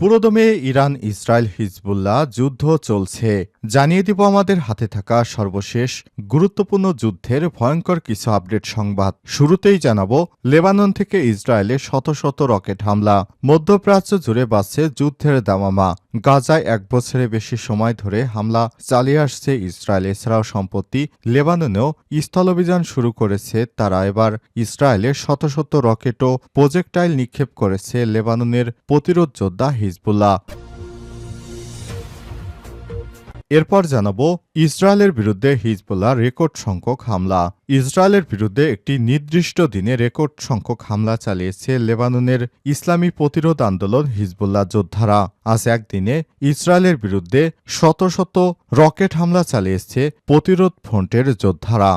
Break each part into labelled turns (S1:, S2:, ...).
S1: পুরোদমে Iran, Israel, Hezbollah যুদ্ধ চলছে। জানিয়ে দিব আমাদের হাতে থাকা সর্বশেষ গুরুত্বপূর্ণ যুদ্ধের ভয়ঙ্কর কিছু আপডেট সংবাদ। শুরুতেই জানাব, লেবানন থেকে ইসরায়েলে শত শত রকেট হামলা। মধ্যপ্রাচ্য জুড়ে বাড়ছে যুদ্ধের দামামা। গাজায় এক বছরের বেশি সময় ধরে হামলা চালিয়ে আসছে ইসরায়েল। এছাড়াও সম্প্রতি লেবাননেও স্থলাভিযান শুরু করেছে তারা। এবার ইসরায়েলে শত শত রকেট ও প্রজেক্টাইল নিক্ষেপ করেছে লেবাননের প্রতিরোধ যোদ্ধা হিজবুল্লাহ। এরপর জানাব ইসরায়েলের বিরুদ্ধে হিজবুল্লাহ রেকর্ড সংখ্যক হামলা। ইসরায়েলের বিরুদ্ধে একটি নির্দিষ্ট দিনে রেকর্ড সংখ্যক হামলা চালিয়েছে লেবাননের ইসলামী প্রতিরোধ আন্দোলন হিজবুল্লাহ যোদ্ধারা। আজ একদিনে ইসরায়েলের বিরুদ্ধে শত শত রকেট হামলা চালিয়েছে প্রতিরোধ ফ্রন্টের যোদ্ধারা।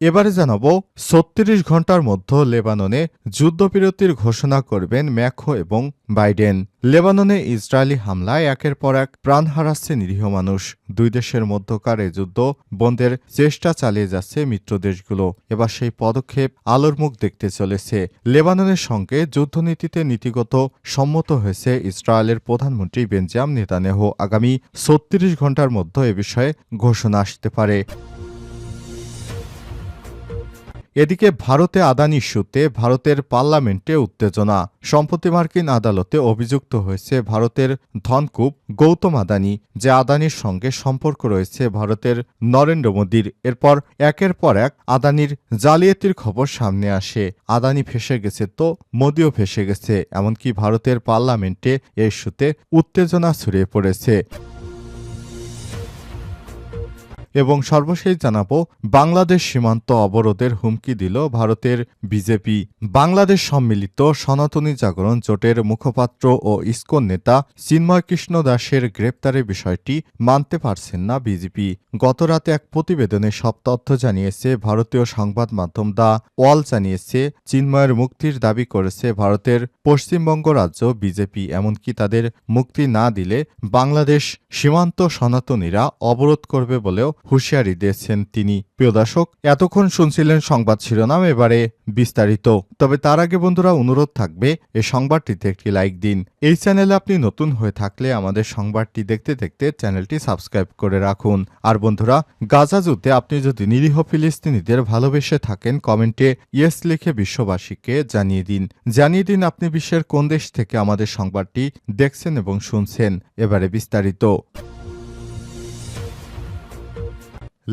S1: এবারে জানাব, ছত্রিশ ঘণ্টার মধ্যে লেবাননে যুদ্ধবিরতির ঘোষণা করবেন ম্যাখো এবং বাইডেন। লেবাননে ইসরায়েলি হামলায় একের পর এক প্রাণ হারাচ্ছে নিরীহ মানুষ। দুই দেশের মধ্যকার এই যুদ্ধ বন্ধের চেষ্টা চালিয়ে যাচ্ছে মিত্র দেশগুলো। এবার সেই পদক্ষেপ আলোর মুখ দেখতে চলেছে। লেবাননের সঙ্গে যুদ্ধনীতিতে নীতিগত সম্মত হয়েছে ইসরায়েলের প্রধানমন্ত্রী বেঞ্জাম নেতানেহ। আগামী ছত্রিশ ঘণ্টার মধ্যে এ বিষয়ে ঘোষণা আসতে পারে। এদিকে ভারতে আদানি ইস্যুতে ভারতের পার্লামেন্টে উত্তেজনা। সম্প্রতি মার্কিন আদালতে অভিযুক্ত হয়েছে ভারতের ধনকুব গৌতম আদানি, যে আদানির সঙ্গে সম্পর্ক রয়েছে ভারতের নরেন্দ্র মোদীর। এরপর একের পর এক আদানির জালিয়াতির খবর সামনে আসে। আদানি ফেসে গেছে তো মোদিও ফেসে গেছে, এমনকি ভারতের পার্লামেন্টে এ ইস্যুতে উত্তেজনা ছড়িয়ে পড়েছে। এবং সর্বশেষ জানাব, বাংলাদেশ সীমান্ত অবরোধের হুমকি দিল ভারতের বিজেপি। বাংলাদেশ সম্মিলিত সনাতনী জাগরণ জোটের মুখপাত্র ও ইসকন নেতা চিন্ময় কৃষ্ণ দাসের গ্রেপ্তারের বিষয়টি মানতে পারছেন না বিজেপি। গতরাতে এক প্রতিবেদনে সব তথ্য জানিয়েছে, ভারতীয় সংবাদ মাধ্যম দা ওয়াল জানিয়েছে, চিন্ময়ের মুক্তির দাবি করেছে ভারতের পশ্চিমবঙ্গ রাজ্য বিজেপি, এমনকি তাদের মুক্তি না দিলে বাংলাদেশ সীমান্ত সনাতনীরা অবরোধ করবে বলেও হুঁশিয়ারি দিয়েছেন তিনি। প্রিয় দর্শক, এতক্ষণ শুনছিলেন সংবাদ শিরোনাম, এবারে বিস্তারিত। তবে তার আগে বন্ধুরা, অনুরোধ থাকবে এই সংবাদটিতে একটি লাইক দিন। এই চ্যানেলে আপনি নতুন হয়ে থাকলে আমাদের সংবাদটি দেখতে দেখতে চ্যানেলটি সাবস্ক্রাইব করে রাখুন। আর বন্ধুরা, গাজা যুদ্ধে আপনি যদি নিরীহ ফিলিস্তিনিদের ভালোবেসে থাকেন, কমেন্টে ইয়েস লিখে বিশ্ববাসীকে জানিয়ে দিন। জানিয়ে দিন আপনি বিশ্বের কোন দেশ থেকে আমাদের সংবাদটি দেখছেন এবং শুনছেন। এবারে বিস্তারিত।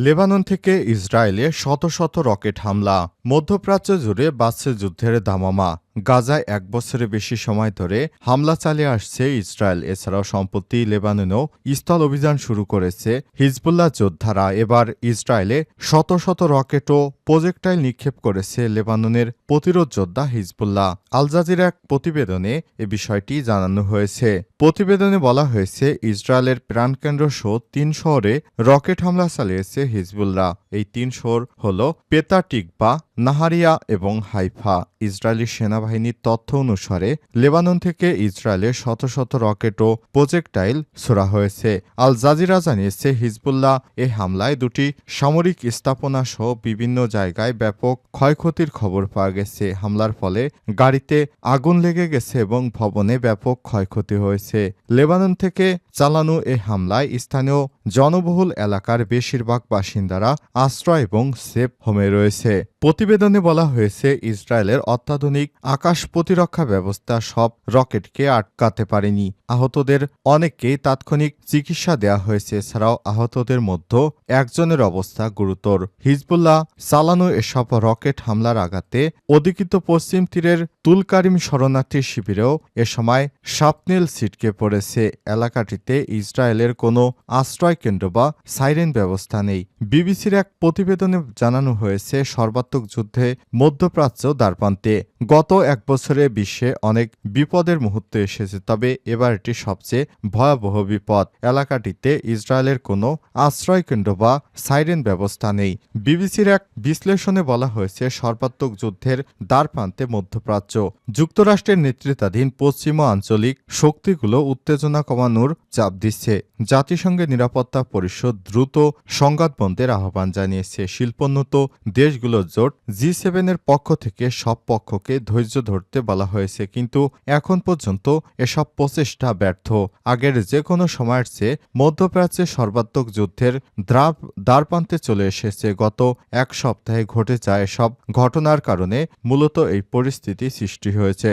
S1: লেবানন থেকে ইসরায়েলে শত শত রকেট হামলা। মধ্যপ্রাচ্য জুড়ে বাড়ছে যুদ্ধের দামামা। গাজায় এক বছরের বেশি সময় ধরে হামলা চালিয়ে আসছে ইসরায়েল। এছাড়াও সম্প্রতি লেবাননেও স্থল অভিযান শুরু করেছে হিজবুল্লাহ যোদ্ধারা। এবার ইসরায়েলে শত শত রকেট ও প্রজেক্টাইল নিক্ষেপ করেছে লেবাননের প্রতিরোধ যোদ্ধা হিজবুল্লাহ। আলজাজির এক প্রতিবেদনে এ বিষয়টি জানানো হয়েছে। প্রতিবেদনে বলা হয়েছে, ইসরায়েলের প্রাণকেন্দ্র সহ তিন শহরে রকেট হামলা চালিয়েছে হিজবুল্লাহ। এই তিন শহর হল পেতাটিকবা, নাহারিয়া এবং হাইফা। ইসরায়েলি সেনাবাহিনীর তথ্য অনুসারে, লেবানন থেকে ইসরায়েলে শত শত রকেট ও প্রজেক্টাইল ছোড়া হয়েছে। আল জাজিরা জানিয়েছে, হিজবুল্লাহ এ হামলায় দুটি সামরিক স্থাপনা সহ বিভিন্ন জায়গায় ব্যাপক ক্ষয়ক্ষতির খবর পাওয়া গেছে। হামলার ফলে গাড়িতে আগুন লেগে গেছে এবং ভবনে ব্যাপক ক্ষয়ক্ষতি হয়েছে। লেবানন থেকে চালানো এ হামলায় স্থানীয় জনবহুল এলাকার বেশিরভাগ বাসিন্দারা আশ্রয় এবং সেফ হোমে রয়েছে। প্রতিবেদনে বলা হয়েছে, ইসরায়েলের অত্যাধুনিক আকাশ প্রতিরক্ষা ব্যবস্থা সব রকেটকে আটকাতে পারেনি। আহতদের অনেককেই তাৎক্ষণিক চিকিৎসা দেওয়া হয়েছে, এছাড়াও আহতদের মধ্যে একজনের অবস্থা গুরুতর। হিজবুল্লাহ চালানো এসব রকেট হামলার আঘাতে অধিকৃত পশ্চিম তীরের তুলকারিম শরণার্থী শিবিরেও এ সময় সাপনেল ছিটকে পড়েছে। এলাকাটিতে ইসরায়েলের কোনো আশ্রয় কেন্দ্র বা সাইরেন ব্যবস্থা নেই। বিবিসির এক প্রতিবেদনে জানানো হয়েছে, সর্বাত্মক যুদ্ধে মধ্যপ্রাচ্য দ্বারপ্রান্তে। গত এক বছরে বিশ্বে অনেক বিপদের মুহূর্ত এসেছে, তবে এবার এটি সবচেয়ে ভয়াবহ বিপদ। এলাকাটিতে ইসরায়েলের কোনো আশ্রয়কেন্দ্র বা সাইরেন ব্যবস্থা নেই। বিবিসির এক বিশ্লেষণে বলা হয়েছে, সর্বাত্মক যুদ্ধের দ্বারপ্রান্তে মধ্যপ্রাচ্য। যুক্তরাষ্ট্রের নেতৃত্বাধীন পশ্চিম আঞ্চলিক শক্তিগুলো উত্তেজনা কমানোর চাপ দিচ্ছে। জাতিসংঘের নিরাপত্তা নিরাপত্তা পরিষদ দ্রুত সংঘাত বন্ধের আহ্বান জানিয়েছে। শিল্পোন্নত দেশগুলোর জোট জি সেভেনের পক্ষ থেকে সব পক্ষকে ধৈর্য ধরতে বলা হয়েছে, কিন্তু এখন পর্যন্ত এসব প্রচেষ্টা ব্যর্থ। আগের যে কোনো সময়ের চেয়ে মধ্যপ্রাচ্যে সর্বাত্মক যুদ্ধের দ্রাব দ্বারপ্রান্তে চলে এসেছে। গত এক সপ্তাহে ঘটে যায় এসব ঘটনার কারণে মূলত এই পরিস্থিতি সৃষ্টি হয়েছে।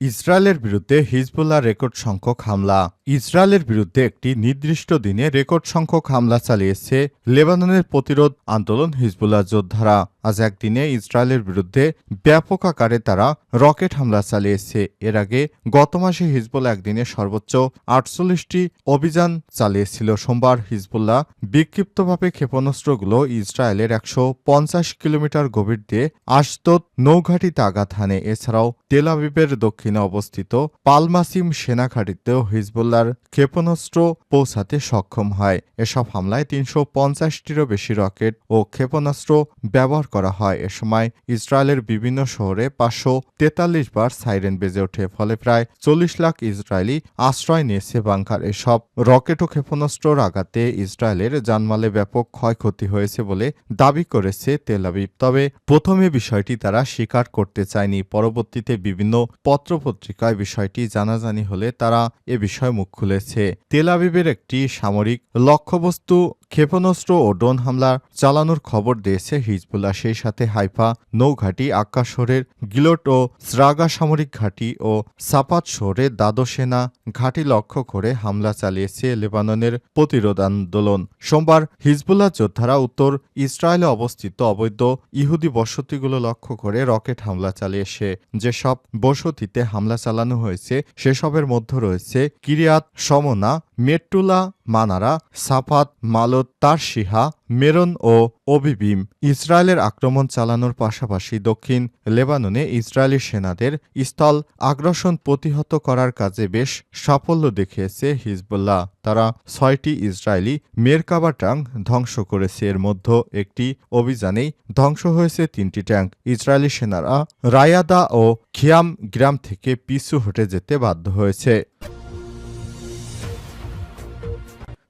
S1: ইসরায়েলের বিরুদ্ধে হিজবুল্লাহ রেকর্ড সংখ্যক হামলা। ইসরায়েলের বিরুদ্ধে একটি নির্দিষ্ট দিনে রেকর্ড সংখ্যক হামলা চালিয়েছে লেবাননের প্রতিরোধ আন্দোলন হিজবুল্লাহ যোদ্ধারা। আজ একদিনে ইসরায়েলের বিরুদ্ধে ব্যাপক আকারে তারা রকেট হামলা চালিয়েছে। এর আগে গত মাসে হিজবুল্লাহ একদিনে সর্বোচ্চ আটচল্লিশটি অভিযান চালিয়েছিল। সোমবার হিজবুল্লাহ বিক্ষিপ্তভাবে ক্ষেপণাস্ত্রগুলো ইসরায়েলের একশো পঞ্চাশ কিলোমিটার গভীর দিয়ে আশদত নৌঘাটিতে আঘাত হানে। এছাড়াও তেল আবিবের দক্ষিণে অবস্থিত পালমাসিম সেনাঘাটিতেও হিজবুল্লার ক্ষেপণাস্ত্র পৌঁছাতে সক্ষম হয়। এসব হামলায় তিনশো পঞ্চাশটিরও বেশি রকেট ও ক্ষেপণাস্ত্র ব্যবহার করা হয়। এ সময় ইসরায়েলের বিভিন্ন শহরে পাঁচশো তেতাল্লিশ বার সাইরেন বেজে ওঠে, ফলে প্রায় চল্লিশ লাখ ইসরায়েলি আশ্রয় নিয়েছে বাংকার। এসব রকেট ও ক্ষেপণাস্ত্রর আঘাতে ইসরায়েলের জানমালে ব্যাপক ক্ষয়ক্ষতি হয়েছে বলে দাবি করেছে তেল আবিব। তবে প্রথমে বিষয়টি তারা স্বীকার করতে চায়নি। পরবর্তীতে বিভিন্ন পত্রপত্রিকায় বিষয়টি জানাজানি হলে তারা এ বিষয়ে মুখ খুলেছে। তেল আবিবের একটি সামরিক লক্ষ্যবস্তু ক্ষেপণাস্ত্র ও ড্রোন হামলা চালানোর খবর দিয়েছে হিজবুল্লাহ। সেই সাথে হাইফা নৌঘাটি আক্কা শহরের গিলোট ও স্রাগা সামরিক ঘাঁটি ও সাপাত শহরে দ্বাদশ সেনা ঘাঁটি লক্ষ্য করে হামলা চালিয়েছে লেবাননের প্রতিরোধ আন্দোলন। সোমবার হিজবুল্লাহ যোদ্ধারা উত্তর ইসরায়েলে অবস্থিত অবৈধ ইহুদি বসতিগুলো লক্ষ্য করে রকেট হামলা চালিয়েছে। যেসব বসতিতে হামলা চালানো হয়েছে, সেসবের মধ্যে রয়েছে কিরিয়াত, সমনা, মেট্টুলা, মানারা সাফাত মালত তারশিহা, মেরন ও অবিবিম ইসরায়েলের আক্রমণ চালানোর পাশাপাশি দক্ষিণ লেবাননে ইসরায়েলি সেনাদের স্থল আগ্রাসন প্রতিহত করার কাজে বেশ সাফল্য দেখিয়েছে হিজবুল্লাহ। তারা ছয়টি ইসরায়েলি মেরকাবা ট্যাঙ্ক ধ্বংস করেছে। এর মধ্যে একটি অভিযানেই ধ্বংস হয়েছে তিনটি ট্যাঙ্ক ইসরায়েলি সেনারা রায়াদা ও খিয়াম গ্রাম থেকে পিছু হটে যেতে বাধ্য হয়েছে।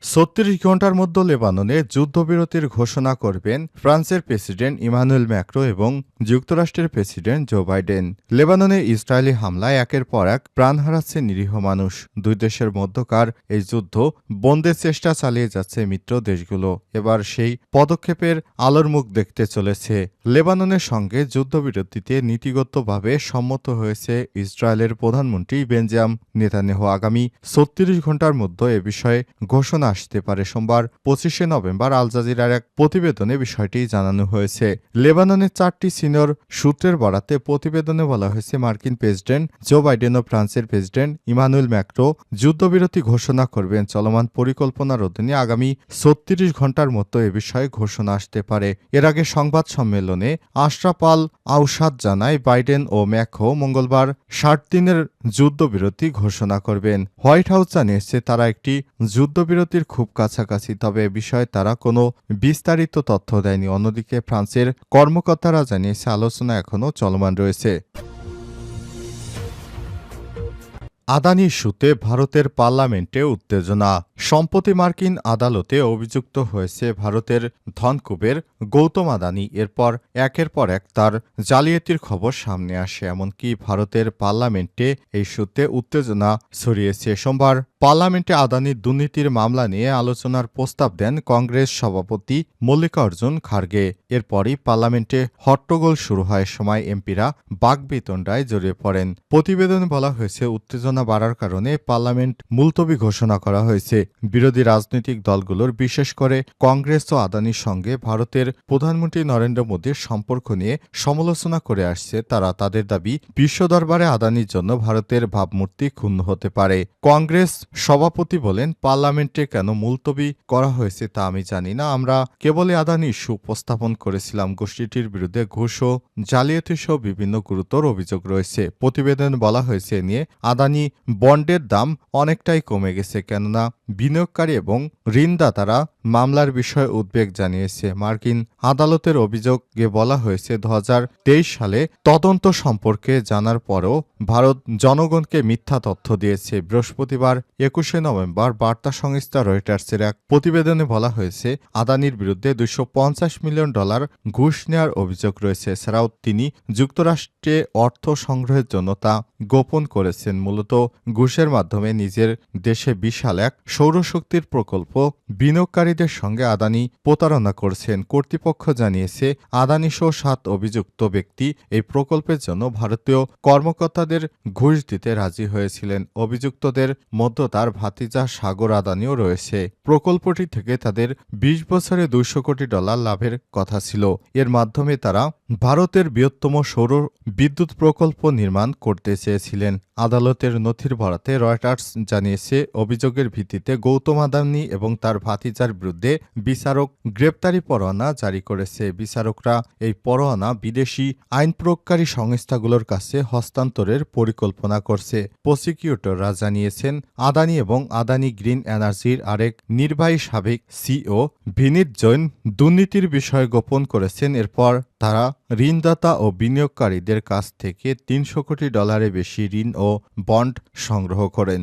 S1: ছত্রিশ ঘণ্টার মধ্যে লেবাননে যুদ্ধবিরতির ঘোষণা করবেন ফ্রান্সের প্রেসিডেন্ট ইমানুয়েল ম্যাক্রো এবং যুক্তরাষ্ট্রের প্রেসিডেন্ট জো বাইডেন। লেবাননে ইসরায়েলি হামলায় একের পর এক প্রাণ হারাচ্ছে নিরীহ মানুষ। দুই দেশের মধ্যকার এই যুদ্ধ বন্ধের চেষ্টা চালিয়ে যাচ্ছে মিত্র দেশগুলো। এবার সেই পদক্ষেপের আলোর মুখ দেখতে চলেছে। লেবাননের সঙ্গে যুদ্ধবিরতিতে নীতিগতভাবে সম্মত হয়েছে ইসরায়েলের প্রধানমন্ত্রী বেঞ্জাম নেতানেহ আগামী ছত্রিশ ঘণ্টার মধ্যে এ বিষয়ে ঘোষণা আসতে পারে। সোমবার পঁচিশে নভেম্বর আল জাজিরার এক প্রতিবেদনে বিষয়টি জানানো হয়েছে। লেবাননের চারটি সিনিয়র সূত্রের বরাতে প্রতিবেদনে বলা হয়েছে, মার্কিন প্রেসিডেন্ট জো বাইডেন ও ফ্রান্সের প্রেসিডেন্ট ইমানুয়েল ম্যাক্রো যুদ্ধবিরতি ঘোষণা করবেন। চলমান পরিকল্পনার অধীনে আগামী ছত্রিশ ঘণ্টার মতো এ বিষয়ে ঘোষণা আসতে পারে। এর আগে সংবাদ সম্মেলনে আশরাফ আল আউসাদ জানায়, বাইডেন ও ম্যাক্রো মঙ্গলবার ষাট দিনের যুদ্ধবিরতি ঘোষণা করবেন। হোয়াইট হাউস জানিয়েছে, তারা একটি যুদ্ধবিরতির খুব কাছাকাছি, তবে এ বিষয়ে তারা কোনো বিস্তারিত তথ্য দেয়নি। অন্যদিকে ফ্রান্সের কর্মকর্তারা জানিয়েছে, আলোচনা এখনও চলমান রয়েছে। আদানি ইস্যুতে ভারতের পার্লামেন্টে উত্তেজনা। সম্প্রতি মার্কিন আদালতে অভিযুক্ত হয়েছে ভারতের ধনকুবের গৌতম আদানি। এরপর একের পর এক তার জালিয়াতির খবর সামনে আসে, এমনকি ভারতের পার্লামেন্টে এই সূত্রে উত্তেজনা ছড়িয়েছে। সোমবার পার্লামেন্টে আদানির দুর্নীতির মামলা নিয়ে আলোচনার প্রস্তাব দেন কংগ্রেস সভাপতি মল্লিকার্জুন খার্গে। এরপরই পার্লামেন্টে হট্টগোল শুরু হয় সময় এমপিরা বাকবিতণ্ডায় জড়িয়ে পড়েন। প্রতিবেদনে বলা হয়েছে, উত্তেজনা বাড়ার কারণে পার্লামেন্ট মুলতবি ঘোষণা করা হয়েছে। বিরোধী রাজনৈতিক দলগুলোর বিশেষ করে কংগ্রেস ও আদানির সঙ্গে ভারতের প্রধানমন্ত্রী নরেন্দ্র মোদীর সম্পর্ক নিয়ে সমালোচনা করে আসছে তারা তাদের দাবি, বিশ্ব দরবারে আদানির জন্য ভারতের ভাবমূর্তি ক্ষুণ্ণ হতে পারে। কংগ্রেস সভাপতি বলেন, পার্লামেন্টে কেন মুলতবি করা হয়েছে তা আমি জানি না। আমরা কেবলই আদানি ইস্যু উপস্থাপন করেছিলাম। গোষ্ঠীটির বিরুদ্ধে ঘুষ ও জালিয়াতি সহ বিভিন্ন গুরুতর অভিযোগ রয়েছে। প্রতিবেদন বলা হয়েছে নিয়ে আদানি বন্ডের দাম অনেকটাই কমে গেছে। কেননা বিনিয়োগকারী এবং ঋণদাতারা মামলার বিষয়ে উদ্বেগ জানিয়েছে। মার্কিন আদালতের অভিযোগে বলা হয়েছে, দু হাজার তেইশ সালে তদন্ত সম্পর্কে জানার পরও ভারত জনগণকে মিথ্যা তথ্য দিয়েছে। বৃহস্পতিবার একুশে নভেম্বর বার্তা সংস্থা রয়টার্সের এক প্রতিবেদনে বলা হয়েছে, আদানির বিরুদ্ধে দুশো মিলিয়ন ডলার ঘুষ নেওয়ার অভিযোগ রয়েছে। এছাড়াও তিনি যুক্তরাষ্ট্রে অর্থ সংগ্রহের জন্য তা গোপন করেছেন। মূলত ঘুষের মাধ্যমে নিজের দেশে বিশাল এক সৌরশক্তির প্রকল্প বিনিয়োগকারীদের সঙ্গে আদানি প্রতারণা করছেন কর্তৃপক্ষ জানিয়েছে আদানি সহ সাত অভিযুক্ত ব্যক্তি এই প্রকল্পের জন্য ভারতীয় কর্মকর্তাদের ঘুষ দিতে রাজি হয়েছিলেন। অভিযুক্তদের মধ্যে তার ভাতিজা সাগর আদানিও রয়েছে। প্রকল্পটি থেকে তাদের বিশ বছরে দুইশো কোটি ডলার লাভের কথা ছিল। এর মাধ্যমে তারা ভারতের বৃহত্তম সৌর বিদ্যুৎ প্রকল্প নির্মাণ করতে চেয়েছিলেন। আদালতের নথির বরাতে রয়টার্স জানিয়েছে, অভিযোগের ভিত্তিতে গৌতম আদানি এবং তার ভাতিজার বিরুদ্ধে বিচারক গ্রেপ্তারি পরোয়ানা জারি করেছে। বিচারকরা এই পরোয়ানা বিদেশি আইন প্রয়োগকারী সংস্থাগুলোর কাছে হস্তান্তরের পরিকল্পনা করছে। প্রসিকিউটররা জানিয়েছেন, আদানি এবং আদানি গ্রিন এনার্জির আরেক নির্বাহী সাবেক সিও ভিনিত জৈন দুর্নীতির বিষয় গোপন করেছেন। এরপর তারা ঋণদাতা ও বিনিয়োগকারীদের কাছ থেকে তিনশো কোটি ডলারে বেশি ঋণ ও বন্ড সংগ্রহ করেন।